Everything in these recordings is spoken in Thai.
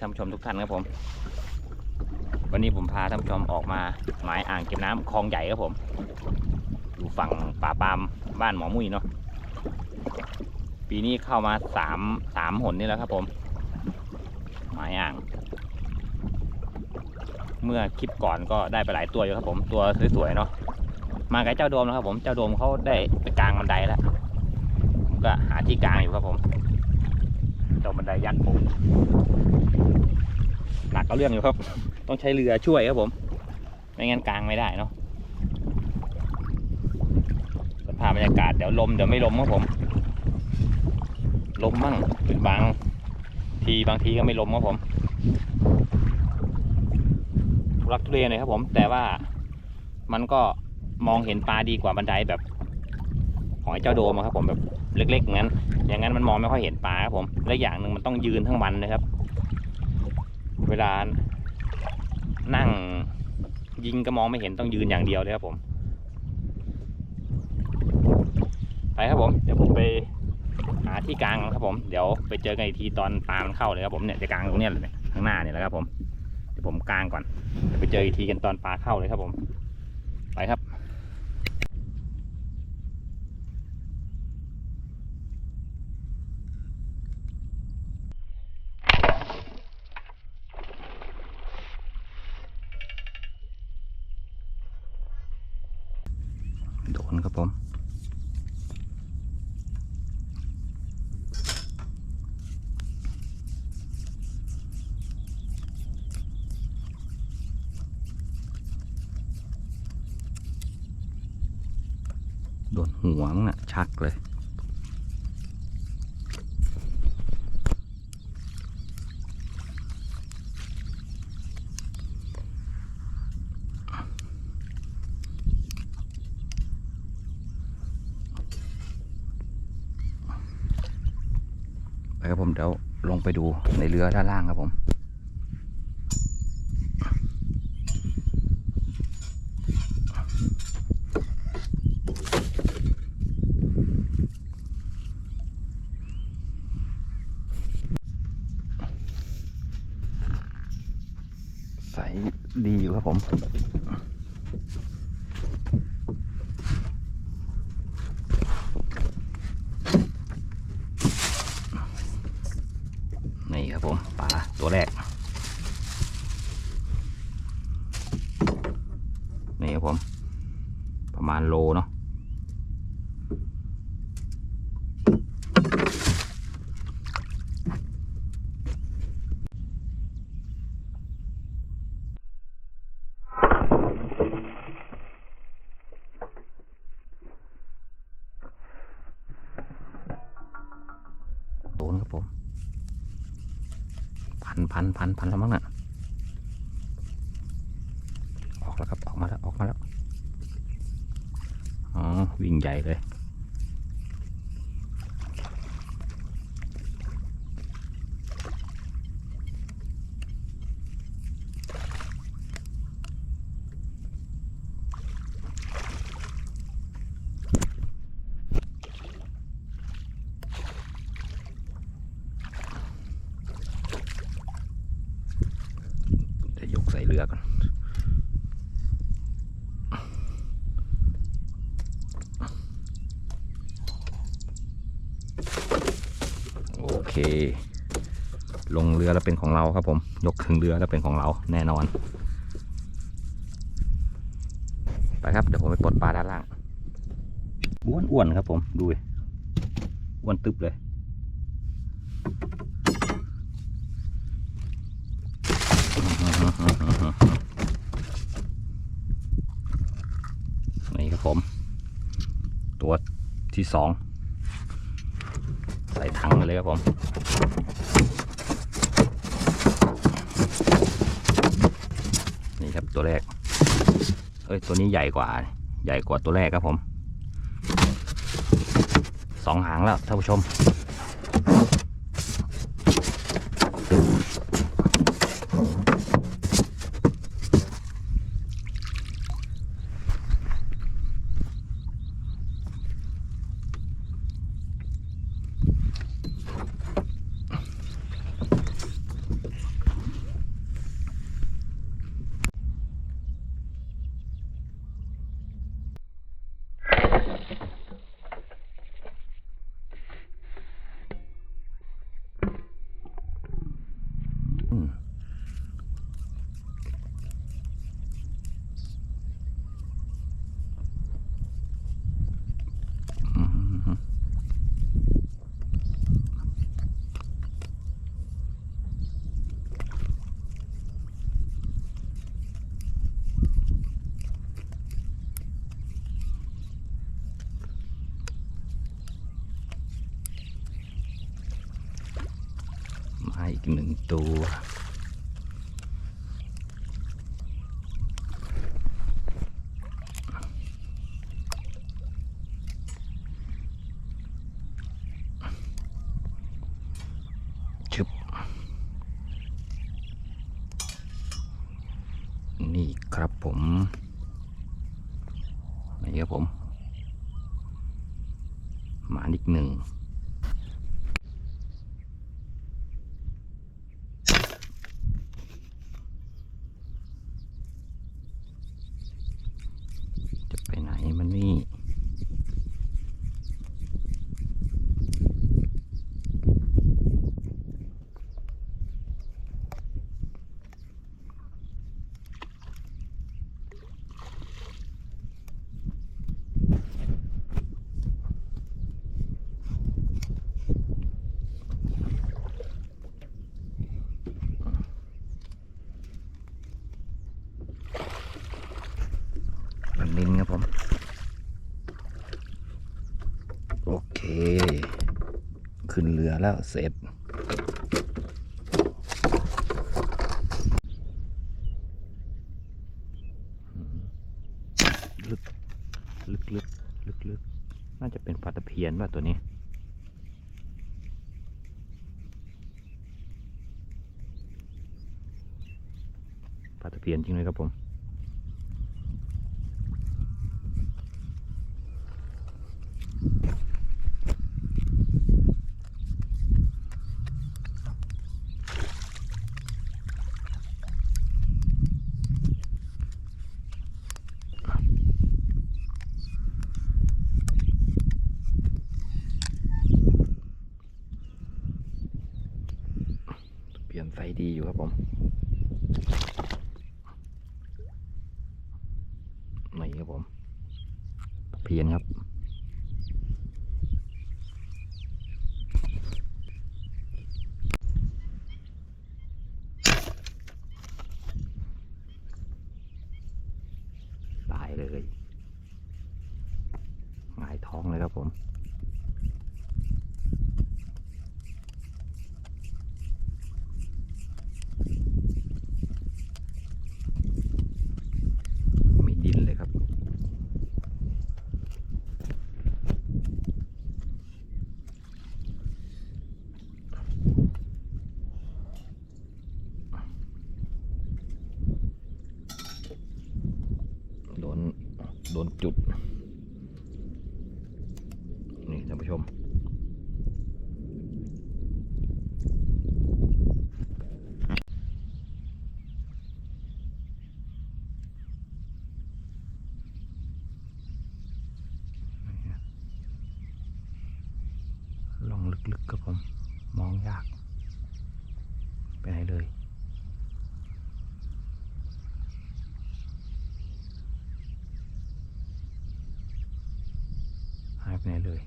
ท่านผู้ชมทุกท่านครับผม วันนี้ผมพาท่านผู้ชมออกมาหมายอ่างเก็บน้ำคลองใหญ่ครับผม อยู่ฝั่งป่าปามบ้านหมอมุ้ยเนาะปีนี้เข้ามาสามสามหนนี่แล้วครับผม หมายอ่าง เมื่อคลิปก่อนก็ได้ไปหลายตัวอยู่ครับผม ตัวสวยๆเนาะมากับเจ้าโดมนะครับผมเจ้าโดมเขาได้ไปกลางบันไดแล้วผมก็หาที่กลางอยู่ครับผม เจ้าบันไดยักษ์ผมหนักก็เรื่องอยู่ครับ ต้องใช้เรือช่วยครับผม ไม่งั้นกลางไม่ได้เนาะสภาพบรรยากาศเดี๋ยวลมเดี๋ยวไม่ลมครับผม ลมมั่งเป็นบางทีบางทีก็ไม่ลมครับผมทุรักทุเลหน่อยครับผม แต่ว่ามันก็มองเห็นปลาดีกว่าบันไดแบบ ของไอ้เจ้าโดมครับผมแบบเล็กๆงั้น อย่างนั้นมันมองไม่ค่อยเห็นปลาครับผม และอย่างหนึ่งมันต้องยืนทั้งวันนะครับ เวลานั่งยิงก็มองไม่เห็นต้องยืนอย่างเดียวเลยครับผม ไปครับผม เดี๋ยวผมไปหาที่กลางครับผม เดี๋ยวไปเจอกันอีกทีตอนปลามันเข้าเลยครับผมเนี่ยจะกลางตรงเนี้ยเลยข้างหน้าเนี่ยแหละครับผม เดี๋ยวผมกลางก่อน เดี๋ยวไปเจออีกทีกันตอนปลาเข้าเลยครับผม ไปครับ ครับผม โดนหัวมั้งน่ะชักเลย ครับผมเดี๋ยวลงไปดูในเรือด้านล่างครับผมใสดีอยู่ครับผม นี่ครับผมปลาตัวแรก นี่ครับผม ประมาณโลเนาะโดนครับผม พันพันพันพันแล้วมั้งน่ะอก แล้วครับ ออกมาแล้ว ออกมาแล้ว อ๋อ วิ่งใหญ่เลย จะยกใส่เรือก่อน โอเค ลงเรือแล้วเป็นของเราครับผม ยกถึงเรือแล้วเป็นของเราแน่นอน ไปครับ เดี๋ยวผมไปปลดปลาด้านล่าง อ้วนๆครับผม ดูอ้วนตึบเลยนี่ครับผม ตัวที่สอง ใส่ถังเลยครับผม นี่ครับตัวแรก เอ้ยตัวนี้ใหญ่กว่า ใหญ่กว่าตัวแรกครับผม สองหางแล้วท่านผู้ชม น อี กหนึ่งตัว ชึบ นี่ครับผม นี่ครับผม หมาอีกหนึ่ง นินครับผม โอเค ขึ้นเรือแล้วเสร็จ ลึก ลึกลึกลึกลึกน่าจะเป็นปลาตะเพียนป่ะตัวนี้ปลาตะเพียนจริงเลยครับผม เปลี่ยนไซดีอยู่ครับผมนี่ครับผม เพียนครับ ตายเลยหงายท้องเลยครับผม ไม่ดิ้นเลยครับ โดน โดนจุด นี่ท่านผู้ชม ลองลึกๆครับผม มองยาก ไปไหนเลย หายไปไหนเลย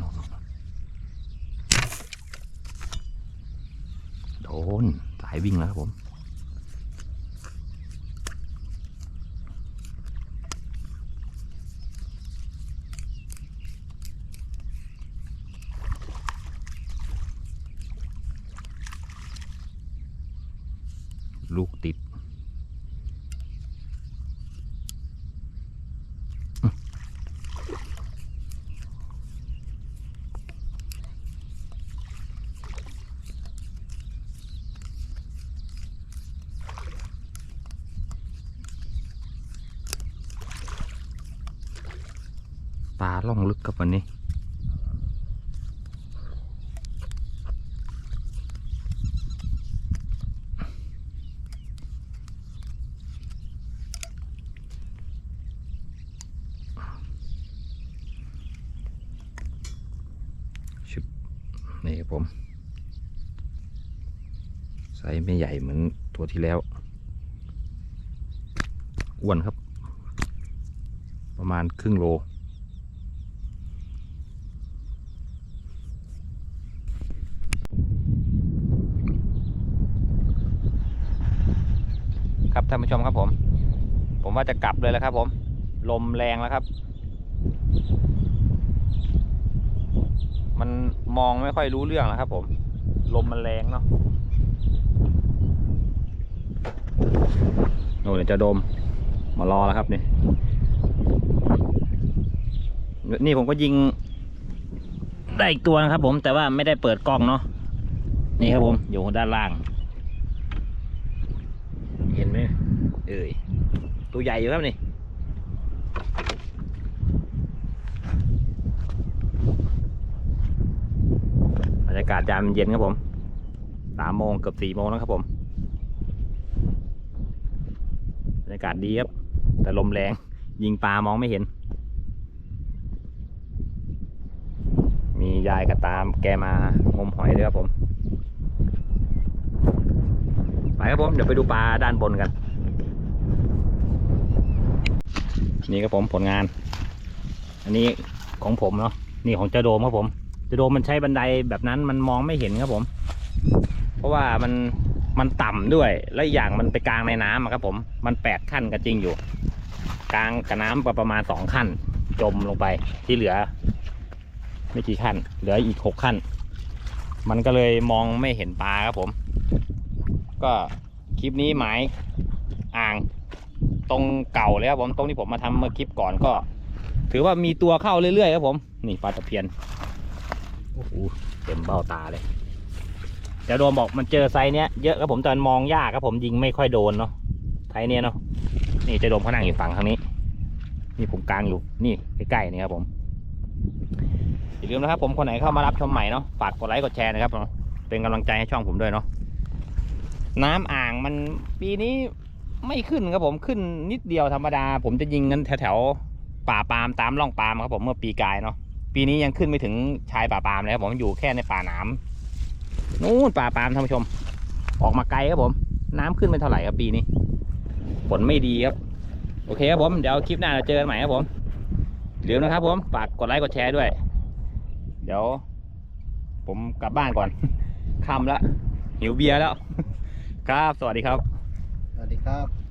นอนโดน สายวิ่งแล้วครับผมลูกติด ปลาล่องลึกกับวันนี้ ชุบ นี่ครับผม ไซส์ไม่ใหญ่เหมือนตัวที่แล้ว อ้วนครับ ประมาณครึ่งโลครับท่านผู้ชมครับผม ผมว่าจะกลับเลยแล้วครับผม ลมแรงแล้วครับ มันมองไม่ค่อยรู้เรื่องแล้วครับผม ลมมันแรงเนาะโน่นจะโดม มารอแล้วครับนี่ นี่ผมก็ยิง ได้อีกตัวนะครับผมแต่ว่าไม่ได้เปิดกล้องเนาะ นี่ครับผมอยู่ด้านล่าง เห็นไหมเอ้ยตัวใหญ่อยู่ครับนี่ บรรยากาศยามเย็นครับผมสามโมงเกือบสี่โมงแล้วครับผมบรรยากาศดีครับ แต่ลมแรง ยิงปลามองไม่เห็น มียายกับตามแกมางมหอยด้วยครับผม ไปครับผม เดี๋ยวไปดูปลาด้านบนกัน นี่ครับผมผลงาน อันนี้ของผมเนาะ นี่ของเจ้าโดมครับผม จ้าโดมมันใช้บันไดแบบนั้นมันมองไม่เห็นครับผม เพราะว่ามันมันต่ำด้วย และอย่างมันไปกลางในน้ำครับผม มันแปดขั้นก็จริงอยู่ กลางกับน้ำประมาณสองขั้น จมลงไปที่เหลือ ไม่กี่ขั้น เหลืออีกหกขั้น มันก็เลยมองไม่เห็นปลาครับผม ก็คลิปนี้หมายอ่างตรงเก่าเลยครับผมตรงที่ผมมาทำเมื่อคลิปก่อนก็ ถือว่ามีตัวเข้าเรื่อยๆครับผม นี่ปลาตะเพียน โอ้โหเต็มเบ้าตาเลยเดี๋ยวโดมบอกมันเจอไซเนี้ยเยอะครับผมตอนมองยากครับผมยิงไม่ค่อยโดนเนาะไซเนี้ยเนาะนี่เจะโดมเขานั่งอยู่ฝั่งทางนี้ นี่ผมกลางอยู่นี่ใกล้ๆนี่ครับผมอย่าลืมนะครับผมคนไหนเข้ามารับชมใหม่เนาะฝากกดไลค์กดแชร์นะครับเป็นกำลังใจให้ช่องผมด้วยเนาะน้ำอ่างมันปีนี้ไม่ขึ้นครับผมขึ้นนิดเดียวธรรมดา ผมจะยิงกันแถวๆป่าปาล์มตามร่องปาล์มครับผมเมื่อปีกายเนาะ ปีนี้ยังขึ้นไม่ถึงชายป่าปามเลยครับผมอยู่แค่ในป่าน้ำนู่นป่าปามท่านผู้ชม ออกมาไกลครับผม น้ำขึ้นไม่เท่าไหร่ครับปีนี้ฝนไม่ดีครับ โอเคครับผมเดี๋ยวคลิปหน้าเราเจอกันใหม่ครับผมอย่าลืมนะครับ ผมฝากกดไลค์กดแชร์ด้วย เดี๋ยว ผมกลับบ้านก่อนค่ำแล้วหิวเบียร์แล้ว ครับสวัสดีครับ สวัสดีครับ